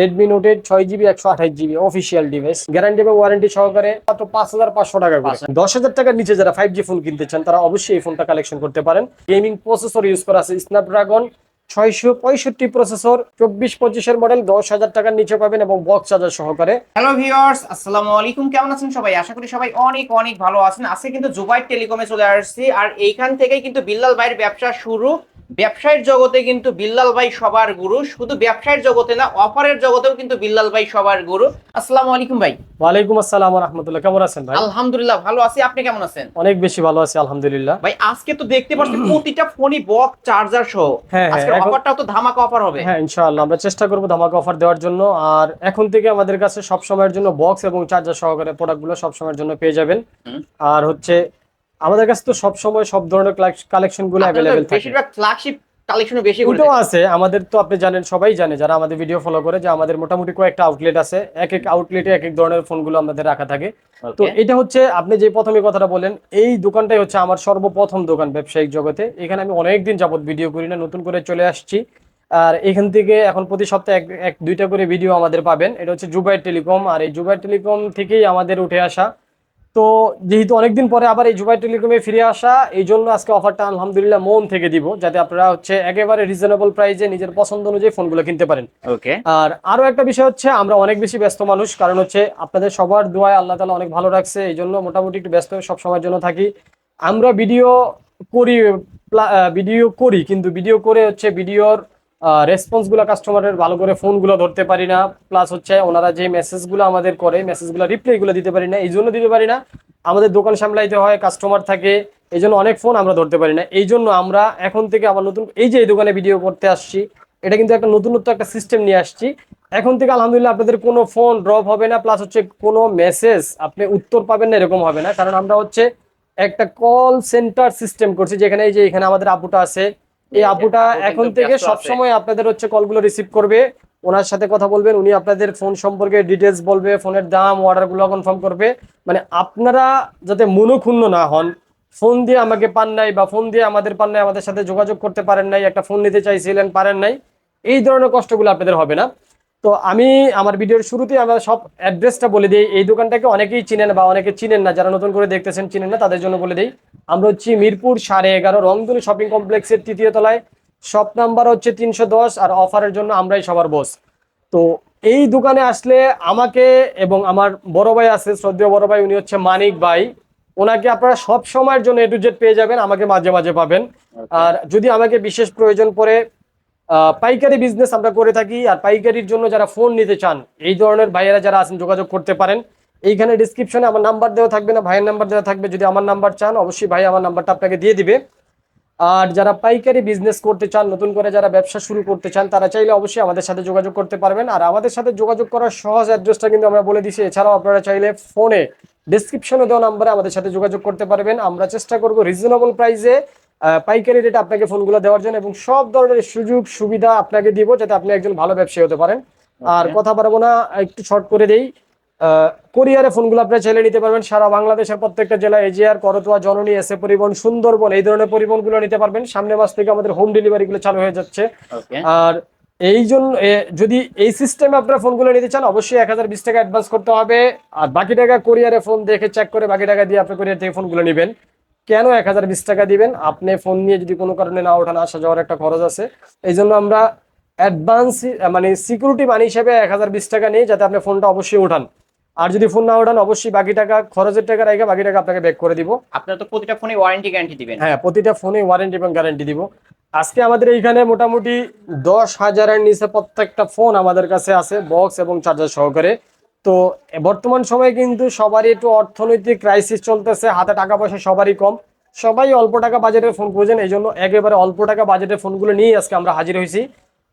Redmi note eight ছয় GB একশো আঠাশ জিবি অফিসিয়াল ডিভাইস গ্যারান্টি এবং ওয়ারেন্টি সহকারে মাত্র পাঁচ হাজার পাঁচশো টাকা করে। দশ হাজার টাকার নিচে যারা ফাইভ জি ফোন কিনতে চান, তারা অবশ্যই এই ফোনটা কালেকশন করতে পারেন। গেমিং প্রসেসর ইউজ করা আছে স্ন্যাপড্রাগন ছয়শো পঁয়ষট্টি প্রসেসর চব্বিশ পঁচিশের মডেল দশ হাজার টাকার নিচে পাবেন এবং বক্স চার্জার সহকারে। হ্যালো ভিউয়ার্স আসসালামু আলাইকুম। কেমন আছেন সবাই? আশা করি সবাই অনেক অনেক ভালো আছেন। আজকে কিন্তু জুবাই টেলিকমে চলে আসছি। আর এইখান থেকেই কিন্তু বিল্লাল ভাইয়ের ব্যবসা শুরু। ব্যবসায়ের জগতে কিন্তু বিল্লাল ভাই সবার গুরু। শুধু ব্যবসায়ের জগতে না অফারের জগতেও কিন্তু বিল্লাল ভাই সবার গুরু। আসসালামু আলাইকুম ভাই। ওয়ালাইকুম আসসালাম রহমতুল্লাহ। কেমন আছেন ভাই? আলহামদুলিল্লাহ ভালো আছি। আপনি কেমন আছেন? অনেক বেশি ভালো আছি আলহামদুলিল্লাহ। ভাই আজকে তো দেখতে পাচ্ছেন প্রতিটা ফোনই বক্স চার্জার সহ। হ্যাঁ, আজকে অফারটাও তো ধামাকা অফার হবে। হ্যাঁ ইনশাআল্লাহ আমরা চেষ্টা করব ধামাকা অফার দেওয়ার জন্য। আর এখন থেকে আমাদের কাছে সব সময়ের জন্য বক্স এবং চার্জার সহকারে প্রোডাক্টগুলো সব সময়ের জন্য পেয়ে যাবেন। আর হচ্ছে আমাদের কাছে তো সব সময় সব ধরনের কালেকশনগুলো আপনাদের থাকে। বেশিরভাগ ফ্ল্যাগশিপ কালেকশন বেশি ওটাও আছে আমাদের তো আপনি জানেন সবাই জানে যারা আমাদের ভিডিও ফলো করে যে আমাদের মোটামুটি কয়েকটা আউটলেট আছে এক এক আউটলেটে এক এক ধরনের ফোনগুলো আমাদের রাখা থাকে। তো এটা হচ্ছে আপনি যে প্রথমে কথাটা বলেন এই দোকানটাই হচ্ছে আমার সর্বপ্রথম দোকান ব্যবসায়িক জগতে। এখানে আমি অনেকদিন যাবত ভিডিও করি না নতুন করে চলে আসছি। আর এখান থেকে এখন প্রতি সপ্তাহে এক এক দুইটা করে ভিডিও আমাদের পাবেন। এটা হচ্ছে জুবাই টেলিকম আর এই জুবাই টেলিকম থেকেই আমাদের উঠে আসা তো যেহেতু অনেকদিন পরে আবার এই জুবাই টেলিকমে ফিরে আসা এই জন্য আজকে অফারটা আলহামদুলিল্লাহ মন থেকে দিব যাতে আপনারা হচ্ছে একেবারে রিজনেবল প্রাইসে নিজের পছন্দ অনুযায়ী ফোনগুলো কিনতে পারেন। ওকে আর আরও একটা বিষয় হচ্ছে আমরা অনেক বেশি ব্যস্ত মানুষ কারণ হচ্ছে আপনাদের সবার দোয়ায় আল্লাহ তালা অনেক ভালো রাখছে এই জন্য মোটামুটি একটু ব্যস্ত সব সময়ের জন্য থাকি। আমরা ভিডিও করি ভিডিও করি কিন্তু ভিডিও করে হচ্ছে ভিডিওর রেসপন্সগুলো কাস্টমারের ভালো করে ফোনগুলো ধরতে পারি না। প্লাস হচ্ছে ওনারা যে মেসেজগুলো আমাদের করে মেসেজগুলো রিপ্লাই গুলো দিতে পারি না, এই জন্য দিতে পারি না। আমাদের দোকান সামলাইতে হয় কাস্টমার থাকে, এই জন্য অনেক ফোন আমরা ধরতে পারি না। এই জন্য আমরা এখন থেকে আবার নতুন, এই যে এই দোকানে ভিডিও করতে আসছি, এটা কিন্তু একটা নতুনত্ব একটা সিস্টেম নিয়ে আসছি। এখন থেকে আলহামদুলিল্লাহ আপনাদের কোনো ফোন ড্রপ হবে না প্লাস হচ্ছে কোনো মেসেজ আপনি উত্তর পাবেন না, এরকম হবে না। কারণ আমরা হচ্ছে একটা কল সেন্টার সিস্টেম করছি, যেখানে এই যে এখানে আমাদের আপুটা আছে এই আপুটা এখন থেকে সব সময় সবসময় আপনাদের হচ্ছে কলগুলো রিসিভ করবে। ওনার সাথে কথা বলবেন উনি আপনাদের ফোন সম্পর্কে ডিটেলস বলবে ফোনের দাম অর্ডারগুলো কনফার্ম করবে। মানে আপনারা যাতে মনোক্ষুণ্ণ না হন ফোন দিয়ে আমাকে পান নাই বা ফোন দিয়ে আমাদের পান নাই আমাদের সাথে যোগাযোগ করতে পারেন নাই একটা ফোন নিতে চাইছিলেন পারেন নাই এই ধরনের কষ্টগুলো আপনাদের হবে না। তো আমি আমার ভিডিওর শুরুতেই আমরা সব অ্যাড্রেসটা বলে দিই। এই দোকানটাকে অনেকেই চিনেন বা অনেকে চিনেন না যারা নতুন করে দেখতেছেন চিনেন না তাদের জন্য বলে দিই। আমরা হচ্ছি মিরপুর সাড়ে এগারো রংধনু শপিং কমপ্লেক্সের তৃতীয় তলায়। শপ নাম্বার হচ্ছে তিনশো দশ আর অফারের জন্য আমরাই সবার বস তো এই দোকানে আসলে আমাকে এবং আমার বড় ভাই আছে শ্রদ্ধেয় বড় ভাই উনি হচ্ছে মানিক ভাই। ওনাকে আপনারা সব সময়ের জন্য এ টু জেড পেয়ে যাবেন আমাকে মাঝে মাঝে পাবেন। আর যদি আমাকে বিশেষ প্রয়োজন পড়ে পাইকারি বিজনেস আমরা করে থাকি। আর পাইকারির জন্য যারা ফোন নিতে চান, এই ধরনের ভাইয়েরা যারা আছেন, যোগাযোগ করতে পারেন। এইখানে ডিসক্রিপশনে আমার নাম্বার দেওয়া থাকবে না, ভাইয়ের নাম্বার দেওয়া থাকবে। যদি আমার নাম্বার চান, অবশ্যই ভাই আমার নাম্বারটা আপনাকে দিয়ে দিবে। আর যারা পাইকারি বিজনেস করতে চান, নতুন করে যারা ব্যবসা শুরু করতে চান, তারা চাইলে অবশ্যই আমাদের সাথে যোগাযোগ করতে পারবেন। আর আমাদের সাথে যোগাযোগ করার সহজ অ্যাড্রেসটা কিন্তু আমরা বলে দিছি। এছাড়াও আপনারা চাইলে ফোনে ডিসক্রিপশনে দেওয়া নাম্বারে আমাদের সাথে যোগাযোগ করতে পারবেন। আমরা চেষ্টা করব রিজনেবল প্রাইসে পাইকারি রেটে আপনাকে ফোনগুলো দেওয়ার জন্য এবং সব ধরনের সুযোগ সুবিধা আপনাকে দিব যাতে আপনি একজন ভালো ব্যবসায়ী হতে পারেন। আর কথা বাড়াবো না একটু শর্ট করে দেই। কোরিয়ারে ফোনগুলো আপনি চাইলে নিতে পারবেন। সারা বাংলাদেশের প্রত্যেকটা জেলায় এজিআর করতোয়া জননী এসে পরিবহন সুন্দরবন এই ধরনের পরিবহনগুলো নিতে পারবেন। সামনে মাস থেকে আমাদের হোম ডেলিভারি গুলো চালু হয়ে যাচ্ছে। আর এই জন্য যদি এই সিস্টেমে আপনারা ফোনগুলো নিতে চান অবশ্যই এক হাজার বিশ টাকা অ্যাডভান্স করতে হবে। আর বাকি টাকা কোরিয়ারে ফোন দেখে চেক করে বাকি টাকা দিয়ে আপনি কোরিয়ার থেকে ফোনগুলো নেবেন। কেন এক হাজার বিশ টাকা দিবেন? আপনি ফোন নিয়ে যদি কোনো কারণে না ওঠান আসা যাওয়ার একটা খরচ আছে। এই জন্য আমরা অ্যাডভান্স মানে সিকিউরিটি মানি হিসেবে এক হাজার বিশ টাকা নিই যাতে আপনি ফোনটা অবশ্যই উঠান আর যদি ফোন না ওঠান অবশ্যই বাকি টাকা খরচের টাকা রেখে বাকি টাকা আপনাকে ব্যাক করে দিব। আপনারা তো প্রতিটা ফোনে ওয়ারেন্টি গ্যারান্টি দিবেন। হ্যাঁ প্রতিটা ফোনে ওয়ারেন্টি এবং গ্যারান্টি দিব। আজকে আমাদের এইখানে মোটামুটি দশ হাজারের নিচে প্রত্যেকটা ফোন আমাদের কাছে আছে বক্স এবং চার্জার সহকারে। তো বর্তমান সময়ে কিন্তু সবারই একটু অর্থনৈতিক ক্রাইসিস চলতেছে হাতে টাকা পয়সা সবারই কম। সবাই অল্প টাকা বাজেটের ফোন খুঁজেন এই জন্য একেবারে অল্প টাকা বাজেটের ফোনগুলো নিয়ে আজকে আমরা হাজির হয়েছি।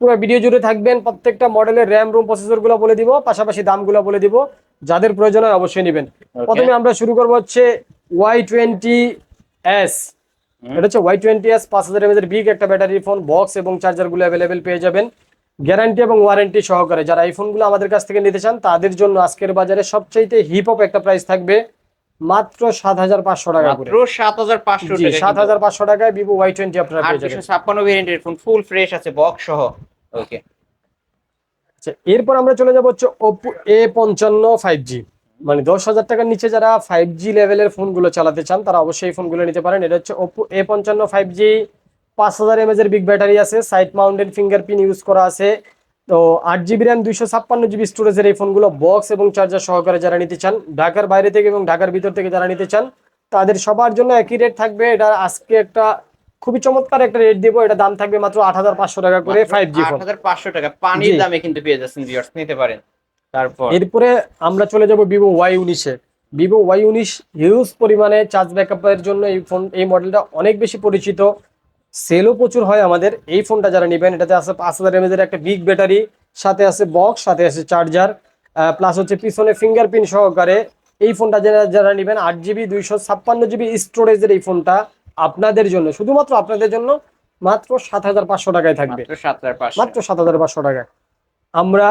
পুরো ভিডিও জুড়ে থাকবেন প্রত্যেকটা মডেলের র্যাম রুম প্রসেসরগুলো বলে দিব পাশাপাশি দামগুলো বলে দিব যাদের প্রয়োজন হয় অবশ্যই নেবেন। প্রথমে আমরা শুরু করব হচ্ছে ওয়াই টোয়েন্টি এস এটা হচ্ছে ওয়াই টোয়েন্টি এস পাঁচ হাজার এমএজের বিগ একটা ব্যাটারি ফোন বক্স এবং চার্জারগুলো অ্যাভেলেবেল পেয়ে যাবেন। গ্যারান্টি এবং ওয়ারেন্টি সহকারে যারা এই ফোনগুলো আমাদের কাছ থেকে নিতে চান তাদের জন্য আজকের বাজারে সবচাইতে হিপ হপ একটা প্রাইস থাকবে মাত্র সাত হাজার পাঁচশো টাকা করে। মাত্র সাত হাজার পাঁচশো সাত হাজার পাঁচশো টাকায় ভিভো ওয়াই টোয়েন্টি আপনারা পেয়ে যাবেন। ছাপ্পান্ন ভেরিয়েন্টের ফোন ফুল ফ্রেশ আছে বক্স সহ। ওকে আচ্ছা এরপর আমরা চলে যাব হচ্ছে ওপো এ পঞ্চান্ন ফাইভ জি মানে দশ হাজার টাকার নিচে যারা ফাইভ জি লেভেলের ফোনগুলো চালাতে চান তারা অবশ্যই এই ফোনগুলো নিতে পারেন। এটা হচ্ছে ওপো এ পঞ্চান্ন ফাইভ জি পাঁচ হাজার এমএজ এর বিগ ব্যাটারি আছে সাইড মাউন্টেড ফিঙ্গারপ্রিন্ট ইউজ করা আছে। তো আট জিবি র্যাম দুইশো ছাপ্পান্ন জিবি স্টোরেজের এই ফোনগুলো বক্স এবং চার্জার সহকারে যারা নিতে চান ঢাকার বাইরে থেকে এবং ঢাকার ভিতর থেকে যারা নিতে চান তাদের সবার জন্য একই রেট থাকবে। এটা আজকে একটা খুবই চমৎকার একটা রেট দিব। এটা দাম থাকবে মাত্র আট হাজার পাঁচশো টাকা করে ফাইভ জি আট হাজার পাঁচশো টাকা। পানির দামে কিন্তু পেয়ে যাচ্ছেন ভিউয়ার্স নিতে পারেন। তারপর? এরপরে আমরা চলে যাব ভিভো ওয়াই উনিশে ভিভো ওয়াই উনিশ হিউজ পরিমাণে চার্জ ব্যাকআপের জন্য এই ফোন এই মডেলটা অনেক বেশি পরিচিত। সেলও প্রচুর হয় আমাদের। এই ফোনটা যারা নেবেন এটাতে আছে পাঁচ হাজার এমএজ এর একটা বিগ ব্যাটারি সাথে আছে বক্স সাথে আছে চার্জার প্লাস হচ্ছে পিছনে ফিঙ্গারপ্রিন্ট সহকারে। এই ফোনটা যারা যারা নেবেন আট জিবি দুইশো ছাপ্পান্ন জিবি স্টোরেজের এই ফোনটা আপনাদের জন্য শুধুমাত্র আপনাদের জন্য মাত্র সাত হাজার পাঁচশো টাকায় থাকবে। মাত্র সাত হাজার পাঁচশো। মাত্র সাত হাজার পাঁচশো টাকা আমরা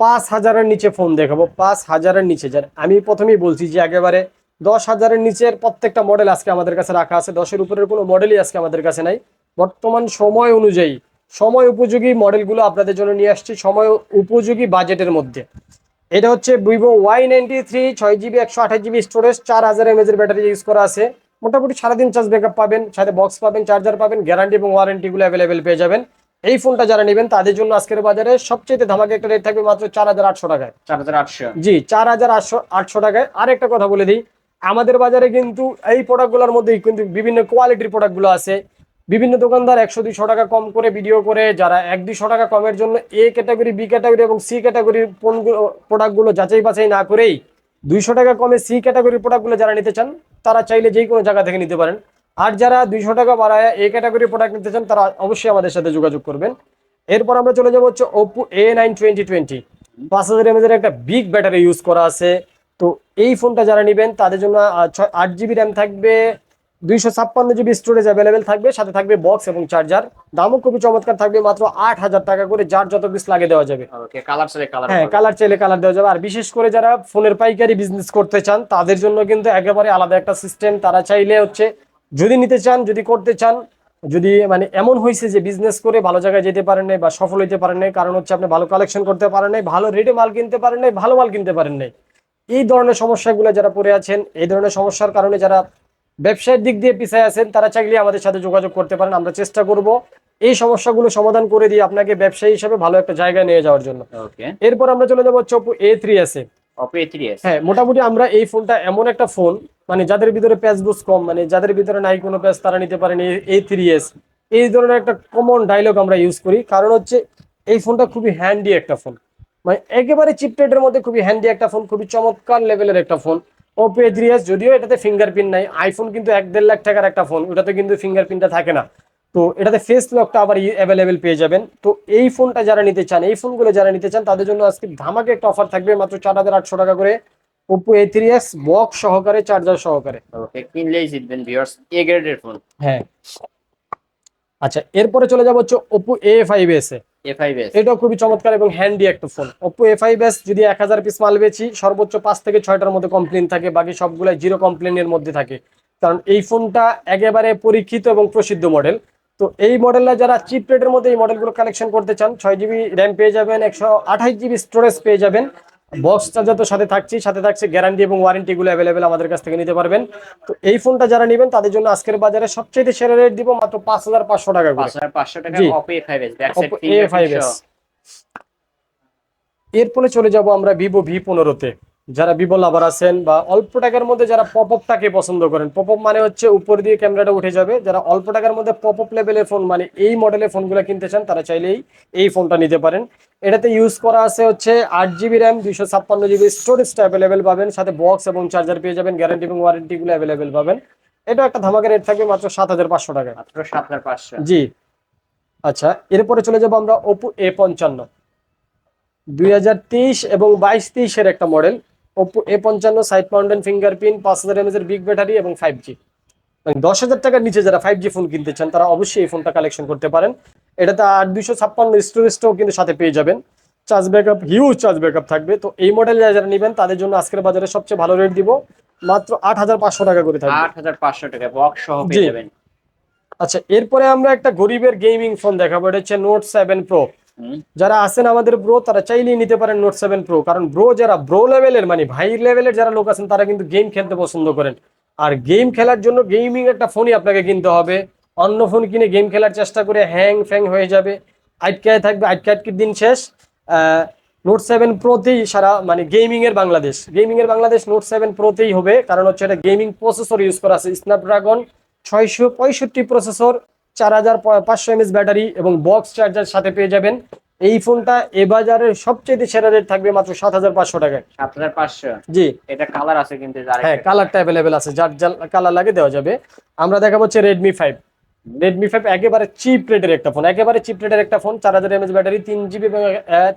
পাঁচ হাজারের নিচে ফোন দেখাবো পাঁচ হাজারের নিচে। যার আমি প্রথমেই বলছি যে একেবারে দশ হাজারের নিচের প্রত্যেকটা মডেল আজকে আমাদের কাছে রাখা আছে। দশের উপরের কোনো মডেলই আজকে আমাদের কাছে নাই। বর্তমান সময় অনুযায়ী সময় উপযোগী মডেলগুলো আপনাদের জন্য নিয়ে আসছি সময় উপযোগী বাজেটের মধ্যে। এটা হচ্ছে ভিভো ওয়াই নাইনটি থ্রি ছয় জিবি একশো আঠাশ জিবি স্টোরেজ চার হাজার এমএজ এর ব্যাটারি ইউজ করা আছে। মোটামুটি সারাদিন চার্জ ব্যাকআপ পাবেন সাথে বক্স পাবেন চার্জার পাবেন গ্যারান্টি এবং ওয়ারেন্টিগুলো অ্যাভেলেবেল পেয়ে যাবেন। এই ফোনটা যারা নেবেন তাদের জন্য আজকের বাজারে সবচেয়ে ধামাকে একটা রেট থাকবে মাত্র চার হাজার আটশো টাকায়। চার হাজার আটশো। জি চার হাজার আটশো আটশো টাকায়। আর একটা কথা বলে দিই আমাদের বাজারে কিন্তু এই প্রোডাক্টগুলোর মধ্যেই কিন্তু বিভিন্ন কোয়ালিটির প্রোডাক্টগুলো আছে। বিভিন্ন দোকানদার একশো দুইশো টাকা কম করে ভিডিও করে, যারা এক দুইশো টাকা কমের জন্য এ ক্যাটাগরি বি ক্যাটাগরি এবং সি ক্যাটাগরির ফোনগুলো প্রোডাক্টগুলো যাচাই বাছাই না করেই দুইশো টাকা কমে সি ক্যাটাগরির প্রোডাক্টগুলো যারা নিতে চান, তারা চাইলে যেই কোনো জায়গা থেকে নিতে পারেন। আর যারা দুইশো টাকা বাড়ায় এ ক্যাটাগরির প্রোডাক্ট নিতে চান, তারা অবশ্যই আমাদের সাথে যোগাযোগ করবেন। এরপর আমরা চলে যাব হচ্ছে Oppo A nine twenty twenty পাঁচ হাজার একটা বিগ ব্যাটারি ইউজ করা আছে। তো এই ফোনটা যারা নেবেন তাদের জন্য ছয়- আট জিবি র্যাম থাকবে দুইশো ছাপ্পান্ন জিবি স্টোরেজ অ্যাভেলেবেল থাকবে সাথে থাকবে বক্স এবং চার্জার দামও খুবই চমৎকার থাকবে মাত্র আট হাজার টাকা করে যার যত পিস লাগে দেওয়া যাবে। কালার চাইলে কালার হ্যাঁ কালার চাইলে কালার দেওয়া যাবে। আর বিশেষ করে যারা ফোনের পাইকারি বিজনেস করতে চান তাদের জন্য কিন্তু একেবারে আলাদা একটা সিস্টেম তারা চাইলে হচ্ছে যদি নিতে চান যদি করতে চান যদি মানে এমন হয়েছে যে বিজনেস করে ভালো জায়গায় যেতে পারেন নাই বা সফল হইতে পারেন নাই কারণ হচ্ছে আপনি ভালো কালেকশন করতে পারেন নাই ভালো রেটে মাল কিনতে পারেন নাই ভালো মাল কিনতে পারেন নাই। এই ধরনের সমস্যাগুলো যারা পড়ে আছেন এই ধরনের সমস্যার কারণে যারা ব্যবসায়ের দিক দিয়ে পিছিয়ে আছেন তারা চাইলে আমাদের সাথে যোগাযোগ করতে পারেন। আমরা চেষ্টা করব এই সমস্যাগুলো সমাধান করে দিয়ে আপনাকে ব্যবসায়ী হিসেবে ভালো একটা জায়গায় নিয়ে যাওয়ার জন্য। এরপর আমরা চলে যাব হচ্ছে ওপো এ। থ্রি আছে এস হ্যাঁ মোটামুটি আমরা এই ফোনটা এমন একটা ফোন মানে যাদের ভিতরে প্যাচ বুস কম মানে যাদের ভিতরে নাই কোনো প্যাচ তারা নিতে পারেন এ থ্রি এস এই ধরনের একটা কমন ডায়লগ আমরা ইউজ করি। কারণ হচ্ছে এই ফোনটা খুবই হ্যান্ডি একটা ফোন মানে একেবারে চিপ রেটের মধ্যে খুবই হ্যান্ডি একটা ফোন খুবই চমৎকার লেভেলের একটা ফোন ওপো থ্রি এস যদিও এটাতে ফিঙ্গারপ্রিন্ট নাই আইফোন কিন্তু এক দেড় লাখ টাকার একটা ফোন ওটাতে কিন্তু ফিঙ্গারপ্রিন্টটা থাকে না। তো এটাতে ফেস লকটা আবার অ্যাভেলেবেল পেয়ে যাবেন। তো এই ফোনটা যারা নিতে চান এই ফোনগুলো যারা নিতে চান তাদের জন্য আজকে ধামাকে একটা অফার থাকবে মাত্র চার হাজার আটশো টাকা করে। Oppo A three X box সহকারে চার্জার সহকারে। ওকে কিনলেই জিতবেন ভিউয়ার্স এ গ্রেডের ফোন হ্যাঁ। আচ্ছা এরপরে চলে যাব হচ্ছে Oppo A five S A. A five এটাও খুবই চমৎকার এবং হ্যান্ডি একটা ফোন ফাইভ এস যদি এক হাজার পিস মাল বেচি, সর্বোচ্চ পাঁচ থেকে ছয়টার মধ্যে কমপ্লেন থাকে, বাকি সবগুলাই জিরো কমপ্লেনের মধ্যে থাকে। কারণ এই ফোনটা একেবারে পরীক্ষিত এবং প্রসিদ্ধ মডেল তো এই মডেলটা যারা চিপ রেটের মধ্যে এই মডেলগুলো কালেকশন করতে চান, ছয় জিবি র্যাম পেয়ে যাবেন, একশো আঠাশ জিবি স্টোরেজ পেয়ে যাবেন। বক্স যত তো সাথে থাকছে সাথে থাকছে গ্যারান্টি এবং ওয়ারেন্টি গুলো অ্যাভেলেবেল আমাদের কাছ থেকে নিতে পারবেন। তো এই ফোনটা যারা নেবেন তাদের জন্য আজকের বাজারে সবচেয়ে সেরা রেট দিব মাত্র পাঁচ হাজার পাঁচশো টাকা করে। পাঁচ হাজার পাঁচশো টাকা জি। Oppo A five S back side Oppo A5s এরপরে চলে যাব আমরা ভিভো ভি পনেরোতে যারা ভিভো লাভার আছেন বা অল্প টাকার মধ্যে যারা পপ আপটাকে পছন্দ করেন। পপ আপ মানে হচ্ছে উপর দিয়ে ক্যামেরাটা উঠে যাবে। যারা অল্প টাকার মধ্যে পপ আপ লেভেলের ফোন মানে এই মডেলের ফোনগুলো কিনতে চান তারা চাইলেই এই ফোনটা নিতে পারেন। এটাতে ইউজ করা আছে হচ্ছে আট জিবি র্যাম দুইশো ছাপ্পান্ন জিবি স্টোরেজটা অ্যাভেলেবেল পাবেন। সাথে বক্স এবং চার্জার পেয়ে যাবেন। গ্যারান্টি এবং ওয়ারেন্টিগুলো অ্যাভেলেবেল পাবেন। এটা একটা ধামাকা রেট থাকবে মাত্র সাত হাজার পাঁচশো টাকা মাত্র সাত হাজার পাঁচশো। জি। আচ্ছা এরপরে চলে যাব আমরা ওপো এ পঞ্চান্ন। দুই হাজার তেইশ এবং বাইশ তেইশের একটা মডেল ওপো এ পঞ্চান্ন সাইড মাউন্টেন ফিঙ্গারপ্রিন্ট পাঁচ হাজার এমএজ এর বিগ ব্যাটারি এবং ফাইভ জি দশ হাজার টাকার নিচে যারা ফাইভ জি ফোন কিনতে চান তারা অবশ্যই এই ফোনটা কালেকশন করতে পারেন। এটাতে আট দুইশো ছাপ্পান্ন স্টোরেজটাও কিন্তু সাথে পেয়ে যাবেন। Charge backup huge charge backup থাকবে। তো এই মডেল যারা নেবেন তাদের জন্য আজকের বাজারে সবচেয়ে ভালো রেট দিব। মাত্র আট হাজার পাঁচশো টাকা করে থাকবে। আট হাজার পাঁচশো টাকা বক্স সহ পেয়ে যাবেন। আচ্ছা এরপরে আমরা একটা গরিবের গেমিং ফোন দেখাবো। এটা হচ্ছে নোট সেভেন প্রো। যারা আছেন আমাদের ব্রো তারা চাইলেই নিতে পারেন নোট সেভেন প্রো কারণ ব্রো যারা ব্রো লেভেলের মানে ভাই লেভেলের যারা লোক আছেন, তারা কিন্তু গেম খেলতে পছন্দ করেন। আর গেম খেলার জন্য গেমিং একটা ফোনই আপনাকে কিনতে হবে। অন্য ফোন কিনে গেম খেলার চেষ্টা করে হ্যাং ফ্যাং হয়ে যাবে। আটকায় থাকবে আটকে আটকে দিন শেষ। নোট সেভেন প্রোতেই সারা মানে গেমিং এর বাংলাদেশ। গেমিং এর বাংলাদেশ নোট সেভেন প্রোতেই হবে। কারণ হচ্ছে এটা গেমিং প্রসেসর ইউজ করা আছে। স্ন্যাপড্রাগন ছয়শো পঁয়ষট্টি প্রসেসর চার হাজার পাঁচশো এমএস ব্যাটারি এবং বক্স চার্জার সাথে পেয়ে যাবেন। এই ফোনটা এ বাজারের সবচেয়ে সেরা রেট থাকবে মাত্র সাত হাজার পাঁচশো টাকায়। সাত হাজার পাঁচশো? জি। এটা কালার আছে কিন্তু হ্যাঁ কালারটা অ্যাভেলেবেল আছে। যার যার কালার লাগে দেওয়া যাবে। আমরা দেখাবো হচ্ছে রেডমি ফাইভ রেডমি ফাইভ একেবারে চিপ রেটের একটা ফোন একেবারে চিপ রেটের একটা ফোন চার হাজার এমএস ব্যাটারি তিন জিবি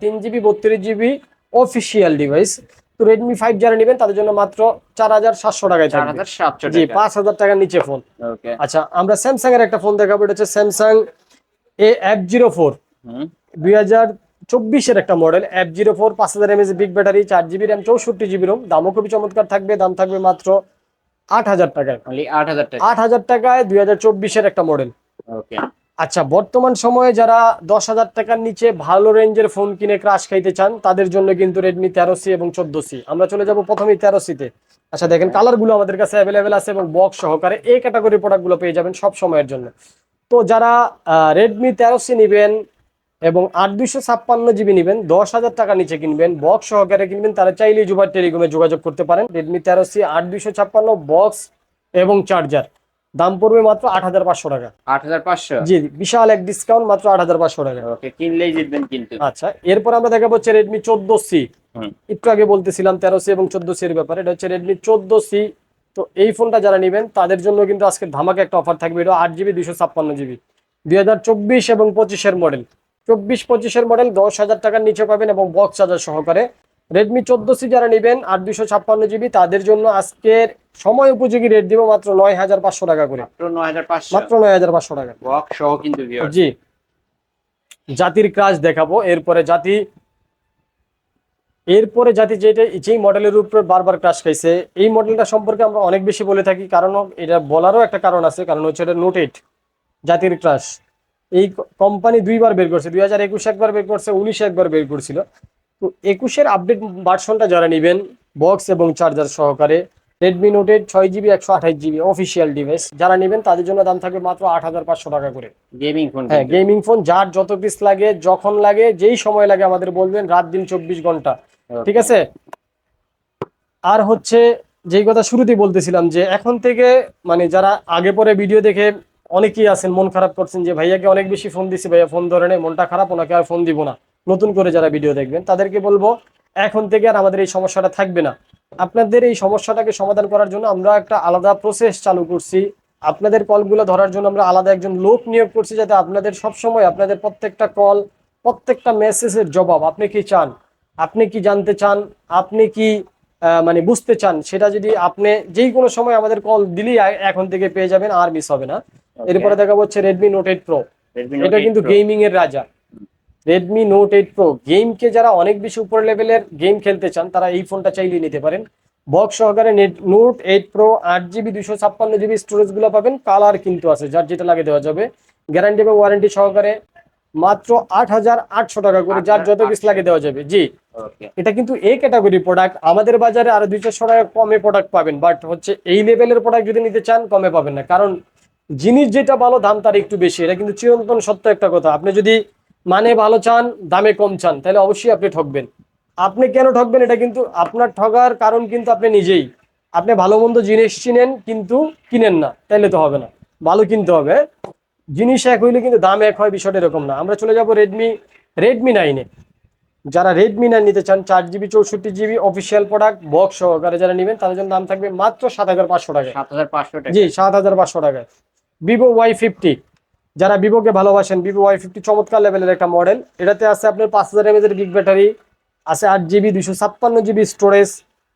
তিন জিবি বত্রিশ জিবি অফিসিয়াল ডিভাইস তো রেডমি ফাইভ যারা নেবেন তাদের জন্য মাত্র চার হাজার সাতশো টাকায় চার থাকবে হাজার সাতশো জি পাঁচ হাজার টাকার নিচে ফোন আচ্ছা আমরা স্যামসাং এর একটা ফোন দেখাবো এটা হচ্ছে Samsung A F zero four দুই হাজার চব্বিশের একটা মডেল এফ জিরো ফোর পাঁচ হাজার এমএস বিগ ব্যাটারি চার জিবি র্যাম চৌষট্টি জিবি রোম দামও খুবই চমৎকার থাকবে দাম থাকবে মাত্র আট হাজার টাকায়। আট হাজার টাকা। আট হাজার টাকায় দুই হাজার চব্বিশের একটা মডেল ওকে আচ্ছা বর্তমান সময়ে যারা দশ হাজার টাকার নিচে ভালো রেঞ্জের ফোন কিনে ক্রাশ খাইতে চান তাদের জন্য কিন্তু রেডমি তেরো সি এবং চোদ্দ সি। আমরা চলে যাব প্রথমেই তেরো সিতে আচ্ছা দেখেন কালারগুলো আমাদের কাছে অ্যাভেলেবেল আছে এবং বক্স সহকারে এই ক্যাটাগরির প্রোডাক্টগুলো পেয়ে যাবেন সব সময়ের জন্য। তো যারা রেডমি তেরো সি নিবেন এবং আট দুইশো ছাপ্পান্ন জিবি নেবেন দশ হাজার টাকা নিচে কিনবেন বক্স সহকারে কিনবেন তারা চাইলেই জুবার টেলিকমে যোগাযোগ করতে পারেন। রেডমি তেরো সি আট দুইশো ছাপ্পান্ন বক্স এবং চার্জার দাম পড়বে মাত্র আট হাজার পাঁচশো টাকা। আট হাজার পাঁচশো? জি বিশাল এক ডিসকাউন্ট মাত্র আট হাজার পাঁচশো টাকা। ওকে কিনলেই জিতবেন কিন্তু। আচ্ছা এরপর আমরা দেখাবো হচ্ছে রেডমি চোদ্দ সি একটু আগে বলতেছিলাম তেরো সি এবং চোদ্দ সি এর ব্যাপারে এটা হচ্ছে রেডমি চোদ্দ সি তো এই ফোনটা যারা নেবেন তাদের জন্য কিন্তু আজকে ধামাকে একটা অফার থাকবে এটা আট জিবি দুইশো ছাপ্পান্ন জিবি দুই হাজার চব্বিশ এবং পঁচিশের মডেল চব্বিশ পঁচিশের মডেল দশ হাজার টাকার নিচে পাবেন এবং বক্স চার্জার সহকারে। রেডমি চোদ্দ সি যারা নেবেন আট দুইশো ছাপ্পান্ন জিবি তাদের জন্য আজকের সময় উপযোগী রেট দিব মাত্র নয় হাজার পাঁচশো টাকা করে। মাত্র নয় হাজার পাঁচশো। টাকা। কিন্তু জি। জাতির ক্রাশ দেখাবো। এরপরে জাতি এরপরে জাতি যেটা যেই মডেলের উপরে বারবার ক্রাশ খাইছে এই মডেলটা সম্পর্কে আমরা অনেক বেশি বলে থাকি কারণ এটা বলারও একটা কারণ আছে কারণ হচ্ছে এটা নোট এইট জাতির ক্রাশ এই কোম্পানি দুইবার বের করছে দুই হাজার একুশে একবার বের করছে উনিশে একবার বের করছিল। একুশের আপডেট ভার্সনটা যারা নেবেন বক্স এবং চার্জার সহকারে রেডমি নোট এইট ছয় জিবি একশো আঠাশ জিবি অফিসিয়াল ডিভাইস যারা নেবেন তাদের জন্য দাম থাকবে মাত্র আট হাজার পাঁচশো টাকা করে। গেমিং ফোন হ্যাঁ গেমিং ফোন যার যত পিস লাগে যখন লাগে যেই সময় লাগে আমাদের বলবেন রাত দিন চব্বিশ ঘণ্টা। ঠিক আছে? আর হচ্ছে যেই কথা শুরুতেই বলতেছিলাম যে এখন থেকে মানে যারা আগে পরে ভিডিও দেখে অনেকেই আছেন মন খারাপ করছেন যে ভাইয়াকে অনেক বেশি ফোন দিছি ভাইয়া ফোন ধরে মনটা খারাপ ওনাকে আর ফোন দিব না। নতুন করে যারা ভিডিও দেখবেন তাদেরকে বলব এখন থেকে আর আমাদের এই সমস্যাটা থাকবে না। আপনাদের এই সমস্যাটাকে সমাধান করার জন্য আমরা একটা আলাদা প্রসেস চালু করছি। আপনাদের কলগুলো ধরার জন্য আমরা আলাদা একজন লোক নিয়োগ করছি যাতে আপনাদের সব সময় আপনাদের প্রত্যেকটা কল প্রত্যেকটা মেসেজের জবাব আপনি কি চান? আপনি কি জানতে চান? আপনি কি মানে বুঝতে চান? সেটা যদি আপনি যেই কোনো সময় আমাদের কল দিলেই এখন থেকে পেয়ে যাবেন আর মিস হবে না। এরপরে দেখা হচ্ছে রেডমি নোট এইট প্রো এটা কিন্তু গেমিং এর রাজা। রেডমি নোট এইট প্রো গেমকে যারা অনেক বেশি উপর লেভেলের গেম খেলতে চান তারা এই ফোনটা চাইলে নিতে পারেন। বক্স সহকারে নেট নোট এইট প্রো আট জিবি দুশো ছাপ্পান্ন জিবি স্টোরেজগুলো পাবেন। কালার কিন্তু আছে যার যেটা লাগে দেওয়া যাবে। গ্যারান্টি এবং ওয়ারেন্টি সহকারে মাত্র আট হাজার আটশো টাকা করে যার যত পিস লাগে দেওয়া যাবে। জি। এটা কিন্তু এ ক্যাটাগরি প্রোডাক্ট আমাদের বাজারে আরও দুই চারশো টাকা কমে প্রোডাক্ট পাবেন বাট হচ্ছে এই লেভেলের প্রোডাক্ট যদি নিতে চান কমে পাবেন না। কারণ জিনিস যেটা ভালো দাম তার একটু বেশি। এটা কিন্তু চিরন্তন সত্য একটা কথা। আপনি যদি মানে ভালো চান দামে কম চান তাহলে অবশ্যই আপনি ঠকবেন। আপনি কেন ঠকবেন এটা কিন্তু আপনার ঠগার কারণ কিন্তু আপনি নিজেই। আপনি ভালো মন্দ জিনিস চিনেন কিন্তু কিনেন না তাইলে তো হবে না। ভালো কিনতে হবে। জিনিস এক হইলে কিন্তু দাম এক হয় বিষয়টা এরকম না। আমরা চলে যাব রেডমি রেডমি নাইনে যারা রেডমি নাইন নিতে চান চার জিবি চৌষট্টি জিবি অফিসিয়াল প্রোডাক্ট বক্স সহকারে যারা নেবেন তাদের জন্য দাম থাকবে মাত্র সাত হাজার পাঁচশো টাকা সাত হাজার পাঁচশো টাকা জি সাত হাজার পাঁচশো টাকায়। ভিভো ওয়াই ফিফটি যারা ভিভোকে ভালোবাসেন ভিভো ওয়াই ফিফটি চমৎকার লেভেলের একটা মডেল এটাতে আছে আপনার পাঁচ হাজার এমএজ এর বিগ ব্যাটারি আছে আট জিবি দুশো ছাপ্পান্ন জিবি স্টোরেজ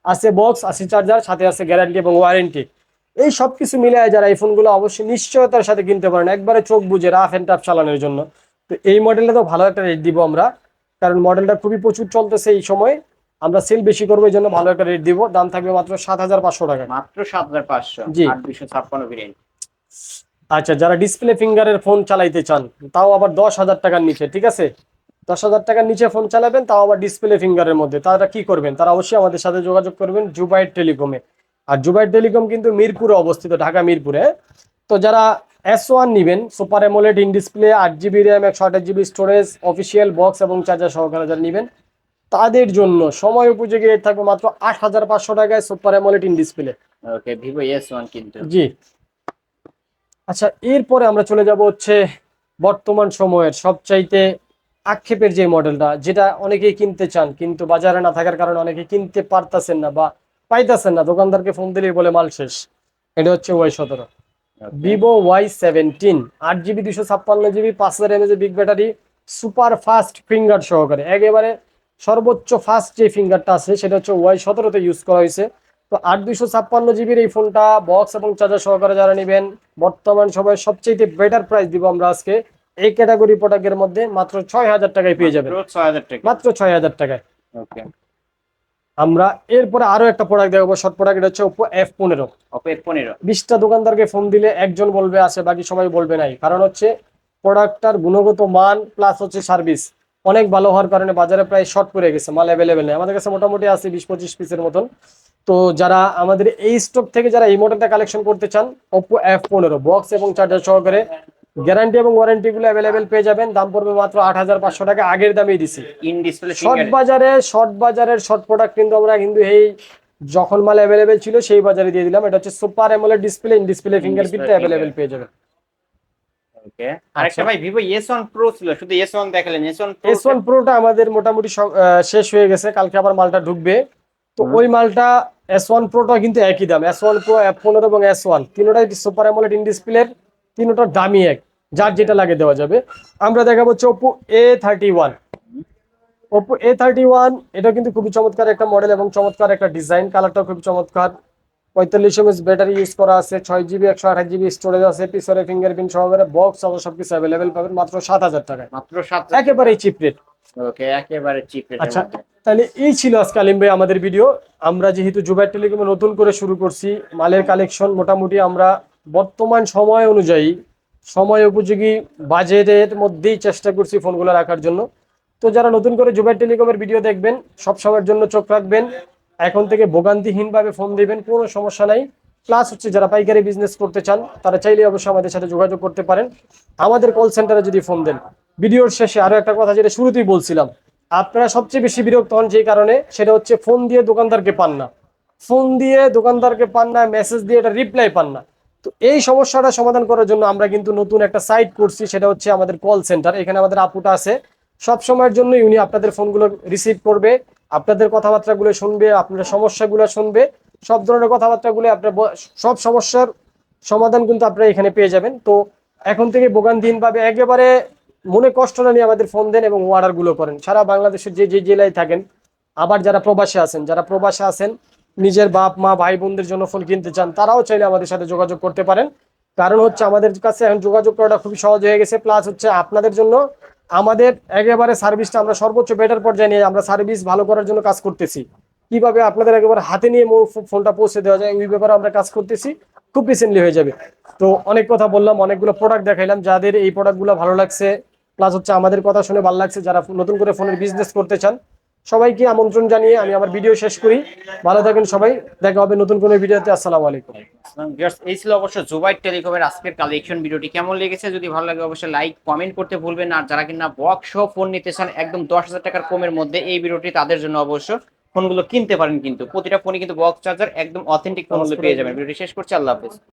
আছে বক্স আছে চার্জার সাথে আছে গ্যারান্টি এবং ওয়ারেন্টি এই সব কিছু মিলে যারা এই ফোনগুলো অবশ্যই নিশ্চয়তার সাথে কিনতে পারেন। একবারে চোখ বুঝে রাফ অ্যান্ড টাফ চালানোর জন্য। তো এই মডেলটা তো ভালো একটা রেট দিব আমরা কারণ মডেলটা খুবই প্রচুর চলতেছে এই সময়। আমরা সেল বেশি করব এই জন্য ভালো একটা রেট দিব। দাম থাকবে মাত্র সাত হাজার পাঁচশো টাকা। মাত্র সাত হাজার পাঁচশো জি। দুশো ছাপ্পান্ন আচ্ছা যারা ডিসপ্লে ফিঙ্গারের ফোন চালাইতে চান তাও আবার দশ হাজার টাকার নিচে ঠিক আছে? দশ হাজার টাকার নিচে ফোন চালাবেন তাও আবার ডিসপ্লে ফিঙ্গারের মধ্যে। তারা কি করবেন? তারা অবশ্যই আমাদের সাথে যোগাযোগ করবেন জুবাইট টেলিকমে আর জুবাইট টেলিকম কিন্তু মিরপুরে অবস্থিত ঢাকা মিরপুরে। তো যারা এস ওয়ান নিবেন সুপার এমোলেড ইন ডিসপ্লে আট জিবি র্যাম একশো আঠাশ জিবি স্টোরেজ অফিসিয়াল বক্স এবং চার্জার সহকারে যারা নিবেন তাদের জন্য সময় উপযোগী রেট থাকবে মাত্র আট হাজার পাঁচশো টাকায় super AMOLED in display okay Vivo S one কিন্তু জি। আচ্ছা এরপরে আমরা চলে যাব হচ্ছে বর্তমান সময়ের সবচাইতে আক্ষেপের যে মডেলটা যেটা অনেকেই কিনতে চান কিন্তু বাজারে না থাকার কারণে অনেকে কিনতে পারতাছেন না বা পাইতাছেন না। দোকানদারকে ফোন দিলেই বলে মাল শেষ। এটা হচ্ছে ওয়াই সতেরো। ভিভো ওয়াই সেভেন্টিন আট জিবি দুশো ছাপ্পান্ন জিবি পাঁচ হাজার mAh big battery super fast finger সহকারে। একেবারে সর্বোচ্চ ফাস্ট যে ফিঙ্গারটা আছে সেটা হচ্ছে ওয়াই সতেরোতে ইউজ করা হয়েছে। তো আট দুইশো ছাপ্পান্ন জিবির এই ফোনটা বক্স এবং চার্জার সহকারে যারা নেবেন বর্তমান সময়ে সবচেয়ে বেটার প্রাইস দিব আমরা আজকে। এই ক্যাটাগরি প্রোডাক্টের মধ্যে মাত্র ছয় হাজার টাকায় পেয়ে যাবেন। মাত্র ছয় হাজার টাকায়। ওকে। আমরা এরপরে আরও একটা প্রোডাক্ট দেখাবো। শর্ট প্রোডাক্ট এটা হচ্ছে ওপো এফ পনেরো। ওপো এফ পনেরো। বিশটা দোকানদারকে ফোন দিলে একজন বলবে আছে বাকি সবাই বলবে নাই। কারণ হচ্ছে প্রোডাক্টটার গুণগত মান প্লাস হচ্ছে সার্ভিস অনেক ভালো হওয়ার কারণে বাজারে প্রায় শর্ট পড়ে গেছে মাল অ্যাভেলেবেল নেই। আমাদের কাছে মোটামুটি আছে বিশ পঁচিশ পিসের মতন। তো যারা আমাদের এই স্টক থেকে যারা এই মডেলটা কালেকশন করতে চান ওপো এফ পনেরো বক্স এবং চার্জার সহকারে গ্যারান্টি এবং ওয়ারেন্টি গুলো অ্যাভেলেবেল পেয়ে যাবেন। দাম পড়বে মাত্র আট হাজার পাঁচশো টাকা আগের দামেই দিছি। শর্ট বাজারে শর্ট বাজারের শর্ট প্রোডাক্ট কিন্তু আমরা কিন্তু এই যখন মাল অ্যাভেলেবেল ছিল সেই বাজারে দিয়ে দিলাম। এটা হচ্ছে super AMOLED display in display fingerprint available পেয়ে যাবেন। ওকে? আরেকটা ভাই ভিভো ছিল শুধু দেখালেন আমাদের মোটামুটি শেষ হয়ে গেছে কালকে আবার মালটা ঢুকবে। তো ওই মালটা এস ওয়ান প্রোটা কিন্তু একই দাম এস ওয়ান প্রো এফ পনেরো এবং এস ওয়ান তিনোটাই সুপার এমোলেড ইন ডিসপ্লের তিনোটার দামই এক যার যেটা লাগে দেওয়া যাবে। আমরা দেখাবো হচ্ছে one Oppo A thirty one এটা কিন্তু খুবই চমৎকার একটা মডেল এবং চমৎকার একটা ডিজাইন কালারটাও খুব চমৎকার। পঁয়তাল্লিশ এমএস ব্যাটারি ইউজ করা আছে ছয় জিবি একশো আঠাশ জিবি স্টোরেজ আছে পিছনে ফিঙ্গারপ্রিন্ট সহকারে বক্স সহ সবকিছু অ্যাভেলেবেল পাবেন মাত্র সাত হাজার টাকায়। মাত্র সাত একেবারেই চিপ রেট ওকে একেবারে চিপ আচ্ছা তাহলে এই ছিল আজকে আলিম ভাই আমাদের ভিডিও আমরা যেহেতু টেলিকমে নতুন করে শুরু করছি মালের কালেকশন মোটামুটি আমরা বর্তমান সময় অনুযায়ী সময় উপযোগী বাজেটের মধ্যেই চেষ্টা করছি ফোনগুলো রাখার জন্য। তো যারা নতুন করে জুবাইর টেলিকমের ভিডিও দেখবেন সব সময়ের জন্য চোখ রাখবেন। এখন থেকে ভোগান্তিহীনভাবে ফোন দিবেন, কোনো সমস্যা নাই। প্লাস হচ্ছে যারা পাইকারি বিজনেস করতে চান, তারা চাইলে অবশ্যই আমাদের সাথে যোগাযোগ করতে পারেন। আমাদের কল সেন্টারে যদি ফোন দেন। ভিডিওর শেষে আরও একটা কথা যেটা শুরুতেই বলছিলাম। আপনারা সবচেয়ে বেশি বিরক্ত হন যে কারণে, সেটা হচ্ছে ফোন দিয়ে দোকানদারকে পান না। ফোন দিয়ে দোকানদারকে পান না মেসেজ দিয়ে এটা রিপ্লাই পান না। তো এই সমস্যাটা সমাধান করার জন্য আমরা কিন্তু নতুন একটা সাইট করছি, সেটা হচ্ছে আমাদের কল সেন্টার এখানে আমাদের আপুটা আছে। সব সময়ের জন্যই উনি আপনাদের ফোনগুলো রিসিভ করবে। আপনাদের কথাবার্তাগুলো শুনবে, আপনার সমস্যাগুলো শুনবে, সব ধরনের কথাবার্তাগুলো আপনার সব সমস্যার সমাধান কিন্তু আপনারা এখানে পেয়ে যাবেন। তো এখন থেকে বোগানদিন ভাবে একেবারে মনে কষ্ট না নিয়ে আমাদের ফোন দেন এবং অর্ডারগুলো করেন। সারা বাংলাদেশের যে যে জেলায় থাকেন, আবার যারা প্রবাসে আছেন, যারা প্রবাসে আছেন, নিজের বাপ, মা, ভাই, বোনদের জন্য ফোন কিনতে চান, তারাও চাইলে আমাদের সাথে যোগাযোগ করতে পারেন। কারণ হচ্ছে আমাদের কাছে এখন যোগাযোগ করাটা খুবই সহজ হয়ে গেছে, প্লাস হচ্ছে আপনাদের জন্য আমাদের একেবারে সার্ভিসটা আমরা সর্বোচ্চ বেটার পর্যায়ে নিয়ে আমরা সার্ভিস ভালো করার জন্য কাজ করতেছি। কীভাবে আপনাদের একেবারে হাতে নিয়ে ফোনটা পৌঁছে দেওয়া যায়, ওই ব্যাপারে আমরা কাজ করতেছি। খুব রিসেন্টলি হয়ে যাবে। তো অনেক কথা বললাম, অনেকগুলো প্রোডাক্ট দেখাইলাম। যাদের এই প্রোডাক্টগুলো ভালো লাগছে প্লাস হচ্ছে আমাদের কথা শুনে ভালো লাগছে, যারা নতুন করে ফোনের বিজনেস করতে চান সবাইকে আমন্ত্রণ জানিয়ে আমি আমার ভিডিও শেষ করি। ভালো থাকেন সবাই দেখা হবে নতুন কোনো ভিডিওতে আসসালামু আলাইকুম। এই ছিল অবশ্য জুবাইট টেলিকমের আজকের কালেকশন ভিডিওটি। কেমন লেগেছে? যদি ভালো লাগে অবশ্যই লাইক কমেন্ট করতে ভুলবেন না। আর যারা কিনা বক্স ফোন নিতে চান একদম দশ হাজার টাকার কমের মধ্যে এই ভিডিওটি তাদের জন্য অবশ্য ফোনগুলো কিনতে পারেন কিন্তু। প্রতিটা ফোনে কিন্তু বক্স চার্জার একদম অথেন্টিক ফোনগুলো পেয়ে যাবেন। ভিডিওটি শেষ করছি আল্লাহ হাফেজ।